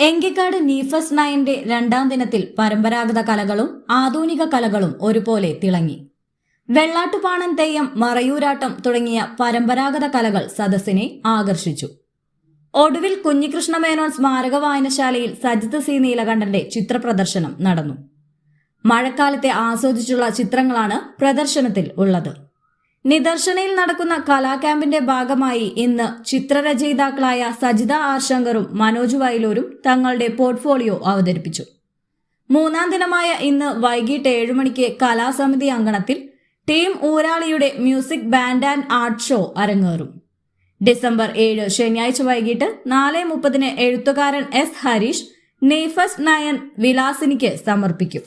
എങ്കിക്കാട് നീഫസ് നയന്റെ രണ്ടാം ദിനത്തിൽ പരമ്പരാഗത കലകളും ആധുനിക കലകളും ഒരുപോലെ തിളങ്ങി. വെള്ളാട്ടുപാണൻ തെയ്യം മറയൂരാട്ടം തുടങ്ങിയ പരമ്പരാഗത കലകൾ സദസ്സിനെ ആകർഷിച്ചു. ഒടുവിൽ കുഞ്ഞികൃഷ്ണ മേനോൻ സ്മാരക വായനശാലയിൽ സജിത് സി. നീലകണ്ഠന്റെ ചിത്രപ്രദർശനം നടന്നു. മഴക്കാലത്തെ ആസ്വദിച്ചുള്ള ചിത്രങ്ങളാണ് പ്രദർശനത്തിൽ ഉള്ളത്. നിദർശനയിൽ നടക്കുന്ന കലാക്യാമ്പിന്റെ ഭാഗമായി ഇന്ന് ചിത്രരചയിതാക്കളായ സജിത ആർശങ്കറും മനോജ് വയലൂരും തങ്ങളുടെ പോർട്ട്ഫോളിയോ അവതരിപ്പിച്ചു. മൂന്നാം ദിനമായ ഇന്ന് വൈകിട്ട് ഏഴു മണിക്ക് കലാസമിതി അങ്കണത്തിൽ team ഊരാളിയുടെ music band and art show അരങ്ങേറും. ഡിസംബർ ഏഴ് ശനിയാഴ്ച വൈകിട്ട് നാല് മുപ്പതിന് എഴുത്തുകാരൻ എസ് ഹരീഷ് നെയ്ഫസ് നയൻ വിലാസിനിക്ക് സമർപ്പിക്കും.